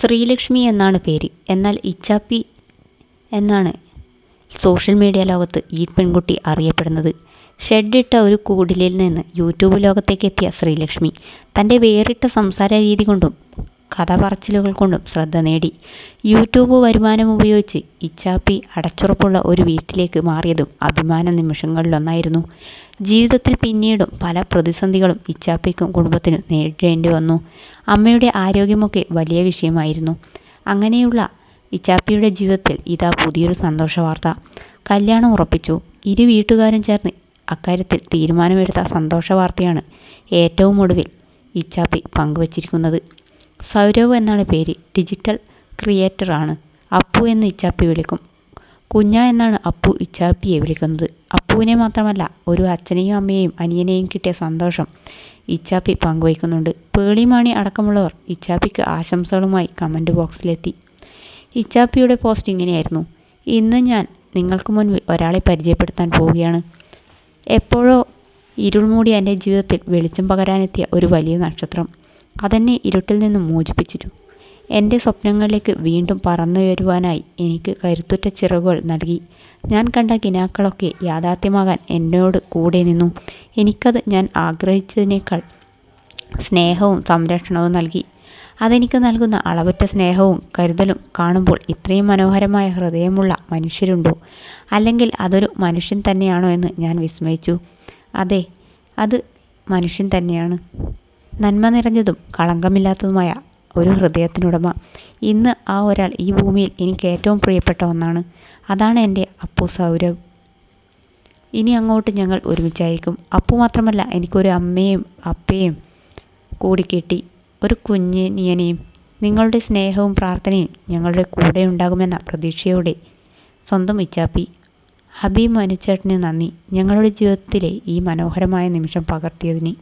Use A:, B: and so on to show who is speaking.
A: ശ്രീലക്ഷ്മി എന്നാണ് പേര്. എന്നാൽ ഇച്ചാപ്പി എന്നാണ് സോഷ്യൽ മീഡിയ ലോകത്ത് ഈ പെൺകുട്ടി അറിയപ്പെടുന്നത്. ഷെഡിട്ട ഒരു കൂടിലിൽ നിന്ന് യൂട്യൂബ് ലോകത്തേക്ക് എത്തിയ ശ്രീലക്ഷ്മി തന്റെ വേറിട്ട സംസാര രീതി കൊണ്ടും കഥ പറച്ചിലുകൾ കൊണ്ടും ശ്രദ്ധ നേടി. യൂട്യൂബ് വരുമാനം ഉപയോഗിച്ച് ഇച്ചാപ്പി അടച്ചുറപ്പുള്ള ഒരു വീട്ടിലേക്ക് മാറിയതും അഭിമാന നിമിഷങ്ങളിലൊന്നായിരുന്നു. ജീവിതത്തിൽ പിന്നീടും പല പ്രതിസന്ധികളും ഇച്ചാപ്പിക്കും കുടുംബത്തിനും നേരിടേണ്ടി വന്നു. അമ്മയുടെ ആരോഗ്യമൊക്കെ വലിയ വിഷയമായിരുന്നു. അങ്ങനെയുള്ള ഇച്ചാപ്പിയുടെ ജീവിതത്തിൽ ഇതാ പുതിയൊരു സന്തോഷ വാർത്ത കല്യാണം ഉറപ്പിച്ചു. ഇരു വീട്ടുകാരും ചേർന്ന് അക്കാര്യത്തിൽ തീരുമാനമെടുത്ത സന്തോഷ വാർത്തയാണ് ഏറ്റവും ഒടുവിൽ ഇച്ചാപ്പി പങ്കുവച്ചിരിക്കുന്നത്. സൗരവ് എന്നാണ് പേര്. ഡിജിറ്റൽ ക്രിയേറ്ററാണ് അപ്പു എന്ന് ഇച്ചാപ്പി വിളിക്കും. കുഞ്ഞ എന്നാണ് അപ്പു ഇച്ചാപ്പിയെ വിളിക്കുന്നത്. അപ്പുവിനെ മാത്രമല്ല ഒരു അച്ഛനെയും അമ്മയെയും അനിയനെയും കിട്ടിയ സന്തോഷം ഇച്ചാപ്പി പങ്കുവയ്ക്കുന്നുണ്ട്. പേളിമാണി അടക്കമുള്ളവർ ഇച്ചാപ്പിക്ക് ആശംസകളുമായി കമന്റ് ബോക്സിലെത്തി. ഇച്ചാപ്പിയുടെ പോസ്റ്റ് ഇങ്ങനെയായിരുന്നു. ഇന്ന് ഞാൻ നിങ്ങൾക്ക് മുൻപ് ഒരാളെ പരിചയപ്പെടുത്താൻ പോവുകയാണ്. എപ്പോഴോ ഇരുൾമൂടി എന്റെ ജീവിതത്തിൽ വെളിച്ചം പകരാനെത്തിയ ഒരു വലിയ നക്ഷത്രം. അതെന്നെ ഇരുട്ടിൽ നിന്നും മോചിപ്പിച്ചിരുന്നു എന്റെ സ്വപ്നങ്ങളിലേക്ക് വീണ്ടും പറന്നുയരുവാനായി എനിക്ക് കരുത്തുറ്റ ചിറകുകൾ നൽകി. ഞാൻ കണ്ട കിനാക്കളൊക്കെ യാഥാർത്ഥ്യമാകാൻ എന്നോട് കൂടെ നിന്നു. എനിക്കത് ഞാൻ ആഗ്രഹിച്ചതിനേക്കാൾ സ്നേഹവും സംരക്ഷണവും നൽകി. അതെനിക്ക് നൽകുന്ന അളവറ്റ സ്നേഹവും കരുതലും കാണുമ്പോൾ ഇത്രയും മനോഹരമായ ഹൃദയമുള്ള മനുഷ്യരുണ്ടോ? അല്ലെങ്കിൽ അതൊരു മനുഷ്യൻ തന്നെയാണോ എന്ന് ഞാൻ വിസ്മയിച്ചു. അതെ അത് മനുഷ്യൻ തന്നെയാണ്. നന്മ നിറഞ്ഞതും കളങ്കമില്ലാത്തതുമായ ഒരു ഹൃദയത്തിനുടമ. ഇന്ന് ആ ഒരാൾ ഈ ഭൂമിയിൽ എനിക്ക് ഏറ്റവും പ്രിയപ്പെട്ട ഒന്നാണ്. അതാണ് എന്റെ അപ്പു സൗരവ്. ഇനി അങ്ങോട്ട് ഞങ്ങൾ ഒരുമിച്ചായിരിക്കും. അപ്പു മാത്രമല്ല എനിക്കൊരു അമ്മയും അപ്പയും കൂടി കിട്ടി. ഒരു കുഞ്ഞിനിയനെയും നിങ്ങളുടെ സ്നേഹവും പ്രാർത്ഥനയും ഞങ്ങളുടെ കൂടെ ഉണ്ടാകുമെന്ന പ്രതീക്ഷയോടെ. സ്വന്തം ഇച്ചാപ്പി. ഹബീബ് മനുച്ചേട്ടന് നന്ദി. ഞങ്ങളുടെ ജീവിതത്തിലെ ഈ മനോഹരമായ നിമിഷം പകർത്തിയതിന്.